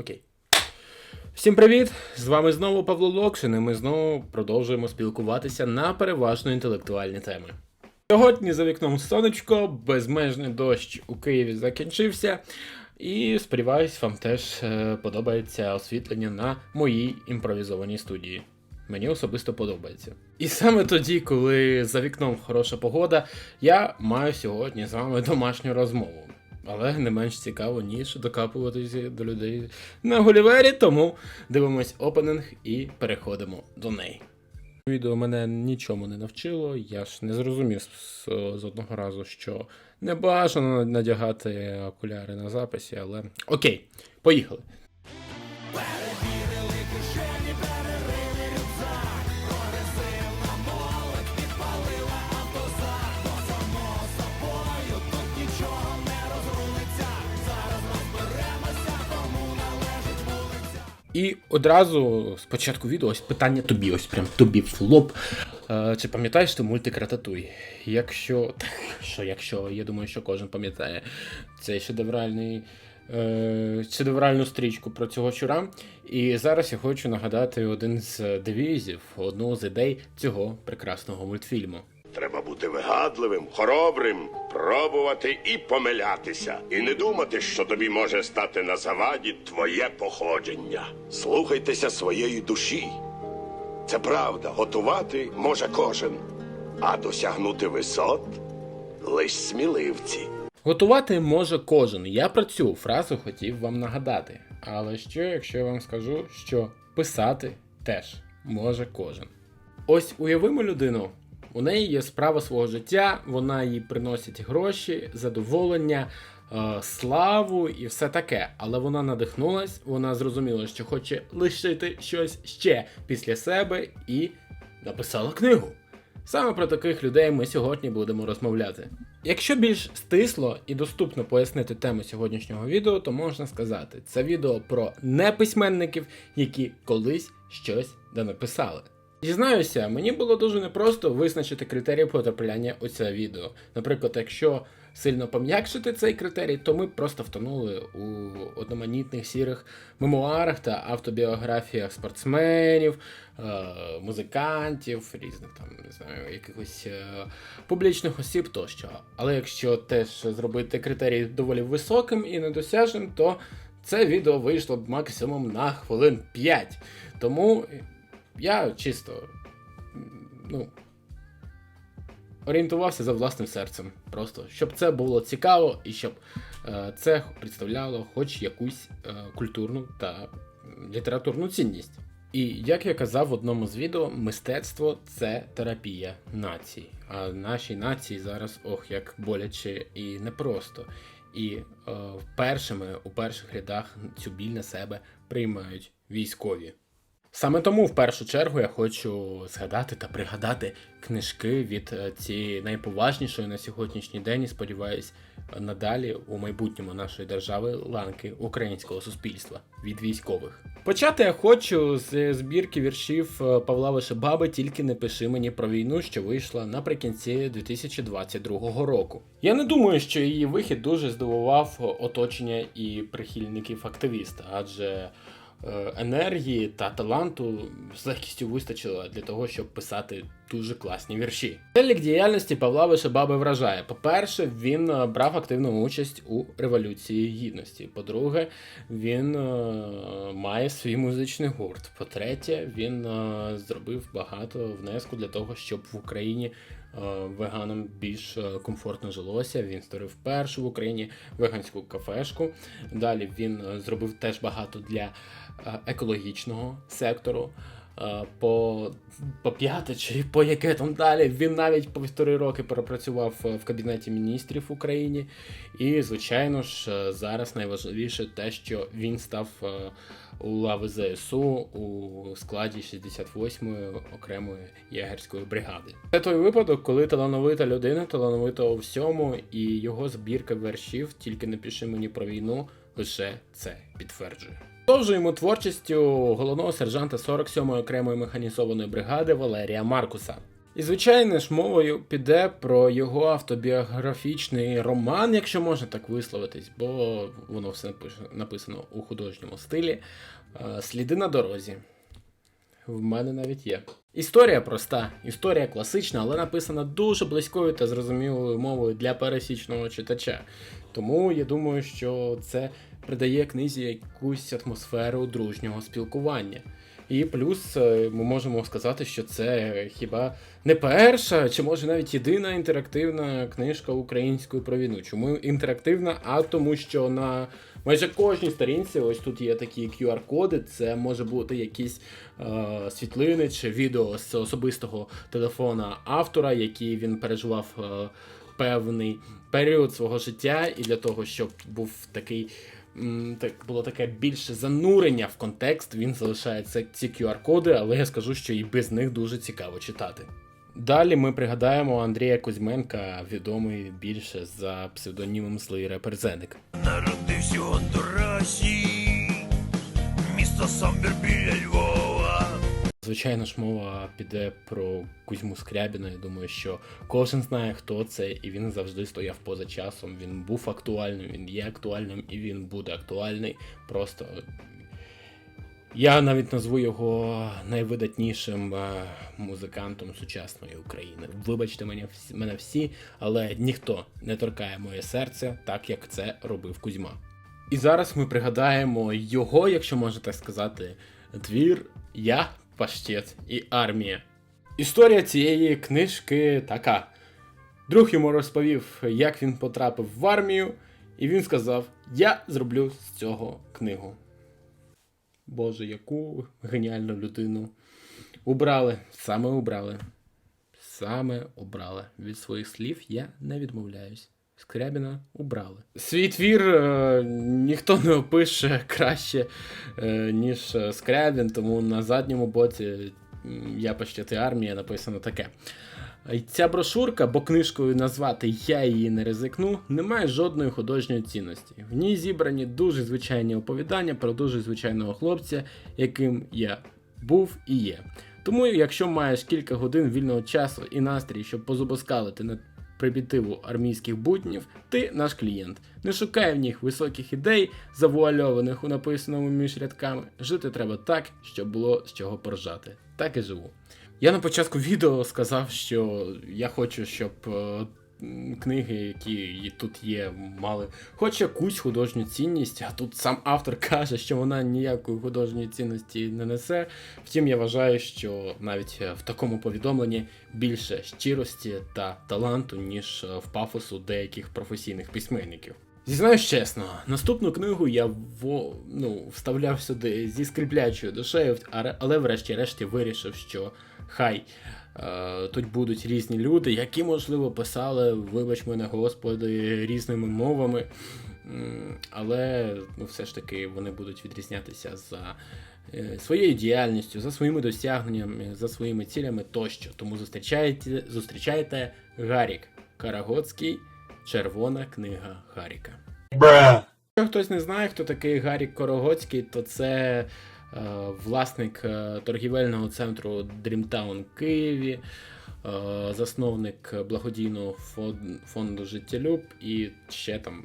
Окей. Всім привіт! З вами знову Павло Локшин, і ми знову продовжуємо спілкуватися на переважно інтелектуальні теми. Сьогодні за вікном сонечко, безмежний дощ у Києві закінчився. І сподіваюсь, вам теж е, подобається освітлення на моїй імпровізованій студії. Мені особисто подобається. І саме тоді, коли за вікном хороша погода, я маю сьогодні з вами домашню розмову. Але не менш цікаво, ніж докапуватися до людей на Гулівері, тому дивимось опенинг і переходимо до неї. Відео мене нічому не навчило, я ж не зрозумів з, з одного разу, що не бажано надягати окуляри на записі, але окей, поїхали. І одразу з початку відео ось питання тобі, ось прям тобі в лоб. Е, чи пам'ятаєш ти мультик Рататуй? Якщо. Що, якщо, я думаю, що кожен пам'ятає цей шедевральний. Е, шедевральну стрічку про цього щура. І зараз я хочу нагадати один з девізів, одну з ідей цього прекрасного мультфільму. Треба бути вигадливим, хоробрим, пробувати і помилятися, і не думати, що тобі може стати на заваді твоє походження. Слухайтеся своєї душі. Це правда, готувати може кожен, а досягнути висот лиш сміливці. Готувати може кожен. Я про цю фразу хотів вам нагадати. Але що, якщо я вам скажу, що писати теж може кожен. Ось уявимо людину. У неї є справа свого життя, вона їй приносить гроші, задоволення, е, славу і все таке. Але вона надихнулась, вона зрозуміла, що хоче лишити щось ще після себе і написала книгу. Саме про таких людей ми сьогодні будемо розмовляти. Якщо більш стисло і доступно пояснити тему сьогоднішнього відео, то можна сказати, це відео про неписьменників, які колись щось да написали. Дізнаюся, мені було дуже непросто визначити критерії потрапляння у це відео. Наприклад, якщо сильно пом'якшити цей критерій, то ми просто втонули у одноманітних сірих мемуарах та автобіографіях спортсменів, е, музикантів, різних там, не знаю, якихось е, публічних осіб тощо. Але якщо теж зробити критерій доволі високим і недосяжним, то це відео вийшло б максимум на хвилин 5. Тому я чисто ну, орієнтувався за власним серцем. Просто щоб це було цікаво і щоб е, це представляло хоч якусь е, культурну та літературну цінність. І як я казав в одному з відео, мистецтво це терапія націй. А нашій нації зараз ох як боляче і непросто. І е, першими у перших рядах цю біль на себе приймають військові. Саме тому в першу чергу я хочу згадати та пригадати книжки від е, цієї найповажнішої на сьогоднішній день, і сподіваюсь, надалі у майбутньому нашої держави ланки українського суспільства від військових. Почати я хочу з збірки віршів е, Павла Вишебаби Тільки не пиши мені про війну, що вийшла наприкінці 2022 року. Я не думаю, що її вихід дуже здивував оточення і прихильників активіста, адже енергії та таланту з легкістю вистачило для того, щоб писати дуже класні вірші. Перелік діяльності Павла Вишебаби вражає. По-перше, він е, брав активну участь у Революції Гідності. По-друге, він е, має свій музичний гурт. По-третє, він е, зробив багато внеску для того, щоб в Україні е, веганам більш е, комфортно жилося. Він створив першу в Україні веганську кафешку. Далі він е, зробив теж багато для е, екологічного сектору. Е, По, по п'яте чи по яке там далі. Він навіть по півтори роки пропрацював е, в кабінеті міністрів в Україні. І, звичайно ж, е, зараз найважливіше те, що він став у лави ЗСУ у складі 68-ї окремої єгерської бригади. Це той випадок, коли талановита людина, талановита у всьому, і його збірка вершів тільки не пиши мені про війну, лише це підтверджує. Продовжуємо творчістю головного сержанта 47-ї окремої механізованої бригади Валерія Маркуса. І звичайно ж мовою піде про його автобіографічний роман, якщо можна так висловитись, бо воно все написано у художньому стилі. Е, Сліди на дорозі. В мене навіть є. Історія проста, історія класична, але написана дуже близькою та зрозумілою мовою для пересічного читача. Тому я думаю, що це придає книзі якусь атмосферу дружнього спілкування. І плюс е, ми можемо сказати, що це хіба не перша, чи може навіть єдина інтерактивна книжка українською про війну. Чому інтерактивна? А тому, що на майже кожній сторінці, ось тут є такі QR-коди, це може бути якісь е, світлини чи відео з особистого телефона автора, які він переживав. Е, Певний період свого життя, і для того, щоб був такий так було таке більше занурення в контекст, він залишає ці QR-коди, але я скажу, що і без них дуже цікаво читати. Далі ми пригадаємо Андрія Кузьменка, відомий більше за псевдонімом Злий репер Зенник. Народився в Гондурасі, місто Самбір біля Львова. Звичайно ж, мова піде про Кузьму Скрябіна. Я думаю, що кожен знає, хто це, і він завжди стояв поза часом. Він був актуальним, він є актуальним і він буде актуальний. Просто я навіть назву його найвидатнішим е, музикантом сучасної України. Вибачте мене мене всі, але ніхто не торкає моє серце так, як це робив Кузьма. І зараз ми пригадаємо його, якщо можна так сказати, твір Я, паштет і армія. Історія цієї книжки така. Друг йому розповів, як він потрапив в армію, і він сказав: Я зроблю з цього книгу. Боже, яку геніальну людину. Убрали, саме убрали. Саме обрали. Від своїх слів я не відмовляюсь. Скрябіна убрали. Свій твір е, ніхто не опише краще, е, ніж е, Скрябін, тому на задньому боці я почти армія написано таке. Ця брошурка, бо книжкою назвати я її не ризикну, не має жодної художньої цінності. В ній зібрані дуже звичайні оповідання про дуже звичайного хлопця, яким я був і є. Тому, якщо маєш кілька годин вільного часу і настрій, щоб позубоскалити на прибітиву армійських буднів, ти наш клієнт. Не шукай в них високих ідей, завуальованих у написаному між рядками. Жити треба так, щоб було з чого поржати. Так і живу. Я на початку відео сказав, що я хочу, щоб е, книги, які тут є, мали хоч якусь художню цінність, а тут сам автор каже, що вона ніякої художньої цінності не несе. Втім, я вважаю, що навіть е, в такому повідомленні більше щирості та таланту, ніж е, в пафосу деяких професійних письменників. Зізнаюсь чесно, наступну книгу я во, ну, вставляв сюди зі скріплячою душею, але врешті-решті вирішив, що хай е, тут будуть різні люди, які, можливо, писали, вибач мене, господи, різними мовами. Але ну, все ж таки вони будуть відрізнятися за е, своєю діяльністю, за своїми досягненнями, за своїми цілями тощо. Тому зустрічайте, зустрічайте Гарік Карагоцький, Червона книга Гаріка. Якщо хтось не знає, хто такий Гарік Корогоцький, то це власник е, торгівельного центру Dreamtown в Києві, е, засновник благодійного фонду Життєлюб і ще там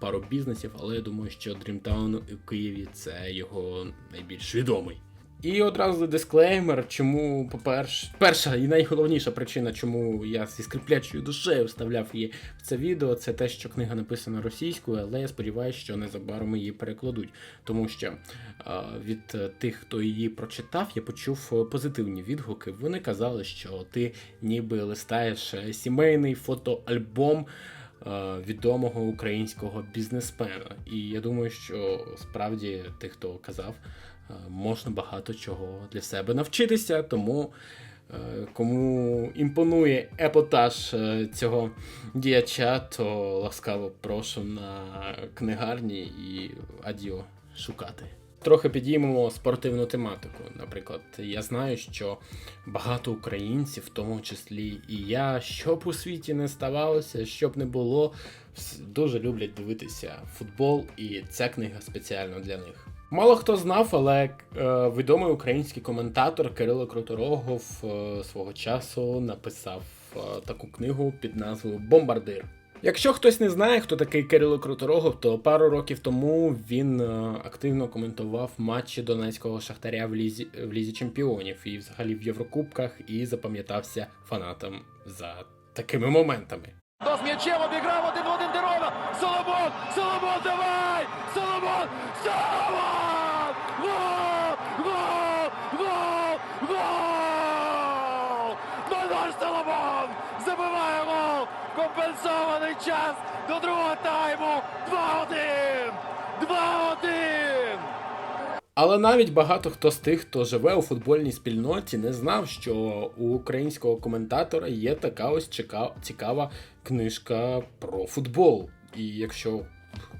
пару бізнесів, але я думаю, що Dreamtown у Києві це його найбільш відомий. І одразу дисклеймер, чому, по-перше, перша і найголовніша причина, чому я зі скриплячою душею вставляв її в це відео, це те, що книга написана російською, але я сподіваюся, що незабаром її перекладуть. Тому що е, від тих, хто її прочитав, я почув позитивні відгуки. Вони казали, що ти ніби листаєш сімейний фотоальбом е, відомого українського бізнесмена. І я думаю, що справді тих, хто казав, можна багато чого для себе навчитися, тому. е, Кому імпонує епотаж е, цього діяча, то ласкаво прошу на книгарні і адіо шукати. Трохи підіймемо спортивну тематику. Наприклад, я знаю, що багато українців, в тому числі і я, щоб у світі не ставалося, щоб не було, дуже люблять дивитися футбол, і ця книга спеціально для них. Мало хто знав, але е, відомий український коментатор Кирило Круторогов е, свого часу написав е, таку книгу під назвою Бомбардир. Якщо хтось не знає, хто такий Кирило Круторогов, то пару років тому він е, активно коментував матчі Донецького Шахтаря в лізі, в лізі чемпіонів і взагалі в Єврокубках і запам'ятався фанатам за такими моментами. Хто з м'ячем обіграв один в один Дерона. Соломон! Соломон, давай! Соломон! Соломон! Гол! Гол! Гол! Гол! 0-0 Соломон! Забиває гол! Компенсований час до другого тайму! 2-1! 2-1! Але навіть багато хто з тих, хто живе у футбольній спільноті, не знав, що у українського коментатора є така ось цікава книжка про футбол. І якщо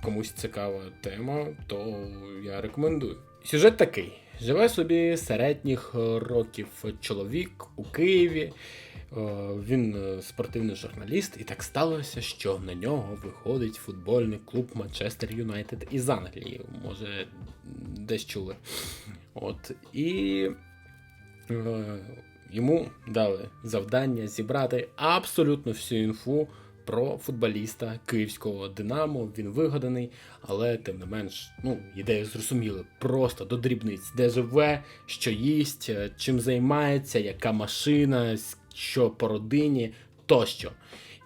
комусь цікава тема, то я рекомендую. Сюжет такий: живе собі середніх років чоловік у Києві. Е, Він е, спортивний журналіст, і так сталося, що на нього виходить футбольний клуб Манчестер Юнайтед із Англії. Може, десь чули. От. І е, йому дали завдання зібрати абсолютно всю інфу про футболіста київського Динамо. Він вигаданий, але тим не менш, ну, ідею зрозуміли. Просто до дрібниць, де живе, що їсть, чим займається, яка машина, с- що по родині тощо.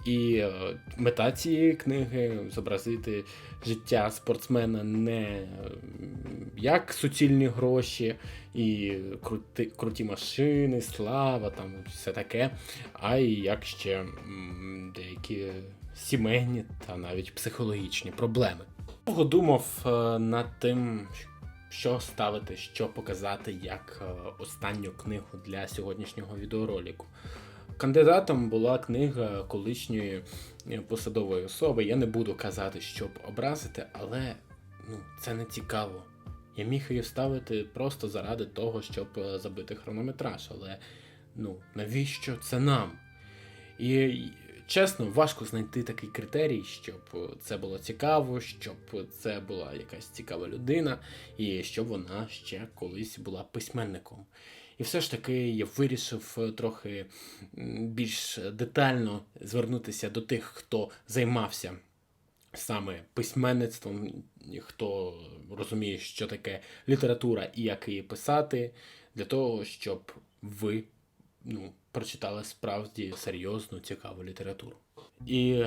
І е, мета цієї книги зобразити життя спортсмена не е, як суцільні гроші і крути, круті машини, слава, там все таке, а й як ще деякі сімейні та навіть психологічні проблеми. Довго думав е, над тим, що ставити, що показати як е, останню книгу для сьогоднішнього відеоролику. Кандидатом була книга колишньої е, посадової особи. Я не буду казати, щоб образити, але ну, це не цікаво. Я міг її вставити просто заради того, щоб е, забити хронометраж, але ну, навіщо це нам? І чесно, важко знайти такий критерій, щоб це було цікаво, щоб це була якась цікава людина, і щоб вона ще колись була письменником. І все ж таки я вирішив е, трохи більш детально звернутися до тих, хто займався саме письменництвом, хто розуміє, що таке література і як її писати, для того, щоб ви ну, прочитали справді серйозну, цікаву літературу. І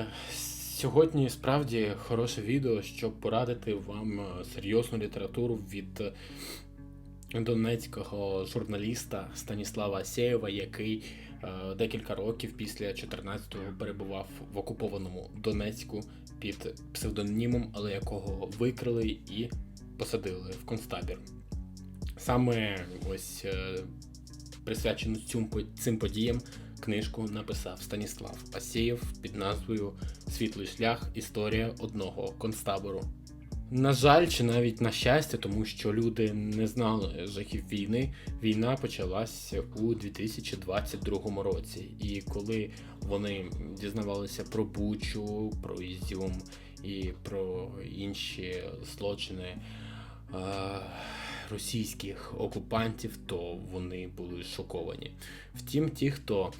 сьогодні справді хороше відео, щоб порадити вам серйозну літературу від донецького журналіста Станіслава Асєєва, який е, декілька років після 14-го перебував в окупованому Донецьку під псевдонімом, але якого викрили і посадили в концтабір. Саме ось е, присвячену цим, цим подіям книжку написав Станіслав Асєєв під назвою Світлий шлях. Історія одного концтабору. На жаль, чи навіть на щастя, тому що люди не знали жахів війни. Війна почалася у 2022 році. І коли вони дізнавалися про Бучу, про Ізюм і про інші злочини е, російських окупантів, то вони були шоковані. Втім, ті, хто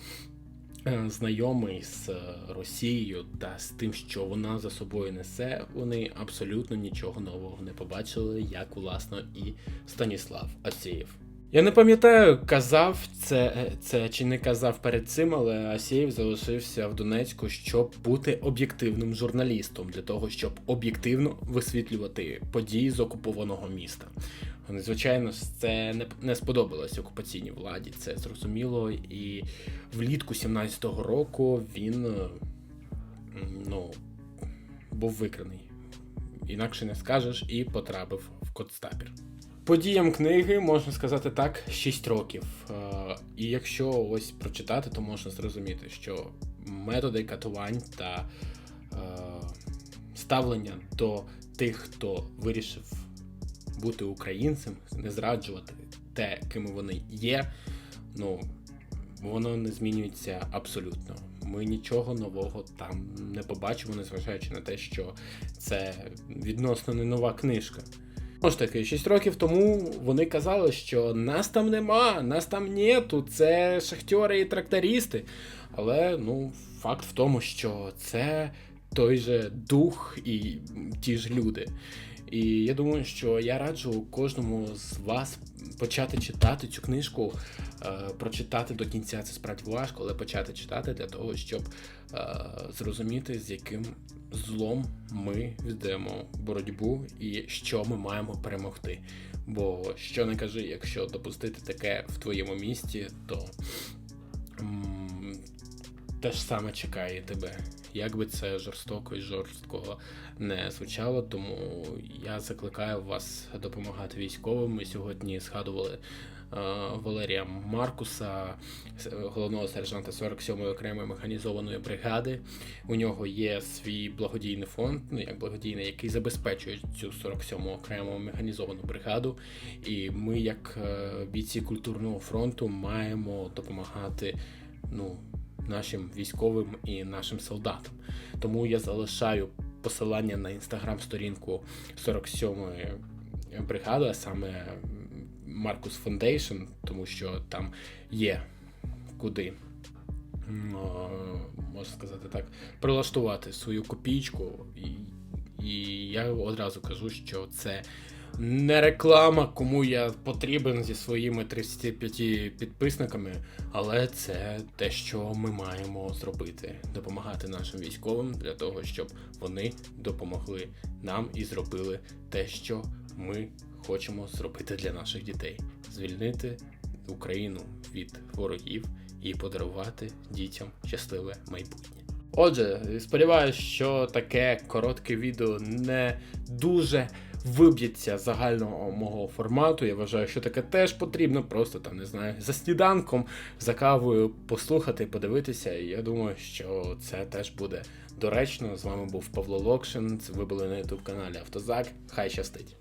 е, знайомий з е, Росією та з тим, що вона за собою несе, вони абсолютно нічого нового не побачили, як власно і Станіслав Асєєв. Я не пам'ятаю, казав це, це чи не казав перед цим, але Асєєв залишився в Донецьку, щоб бути об'єктивним журналістом для того, щоб об'єктивно висвітлювати події з окупованого міста. Звичайно, це не, не сподобалось окупаційній владі, це зрозуміло. І влітку 17-го року він е, ну, був викраний. Інакше не скажеш, і потрапив в концтабір. Подіям книги можна сказати так 6 років. Е, І якщо ось прочитати, то можна зрозуміти, що методи катувань та е, ставлення до тих, хто вирішив бути українцем, не зраджувати те, ким вони є, ну воно не змінюється абсолютно. Ми нічого нового там не побачимо, незважаючи на те, що це відносно не нова книжка. Знову ж таки, 6 років тому вони казали, що нас там нема, нас там нету, це шахтери і трактористи. Але ну, факт в тому, що це той же дух і ті ж люди. І я думаю, що я раджу кожному з вас почати читати цю книжку, е, прочитати до кінця це справді важко, але почати читати для того, щоб е, зрозуміти, з яким злом ми ведемо боротьбу і що ми маємо перемогти. Бо що не кажи, якщо допустити таке в твоєму місті, то те ж саме чекає тебе. Як би це жорстоко і жорстко не звучало, тому я закликаю вас допомагати військовим. Ми сьогодні згадували е, Валерія Маркуса, головного сержанта 47-ї окремої механізованої бригади. У нього є свій благодійний фонд, ну як благодійний, який забезпечує цю 47-му окрему механізовану бригаду. І ми, як е, бійці культурного фронту, маємо допомагати ну, нашим військовим і нашим солдатам. Тому я залишаю посилання на інстаграм-сторінку 47-ї бригади, а саме Маркус Foundation, тому що там є куди. Можна сказати так, прилаштувати свою копійку, і, і я одразу кажу, що це не реклама, кому я потрібен зі своїми 35 підписниками, але це те, що ми маємо зробити: допомагати нашим військовим для того, щоб вони допомогли нам і зробили те, що ми хочемо зробити для наших дітей: звільнити Україну від ворогів і подарувати дітям щасливе майбутнє. Отже, сподіваюся, що таке коротке відео не дуже виб'ється загального мого формату. Я вважаю, що таке теж потрібно. Просто там не знаю, за сніданком, за кавою послухати, подивитися. І я думаю, що це теж буде доречно. З вами був Павло Локшин. Це ви були на ютуб каналі Автозак. Хай щастить!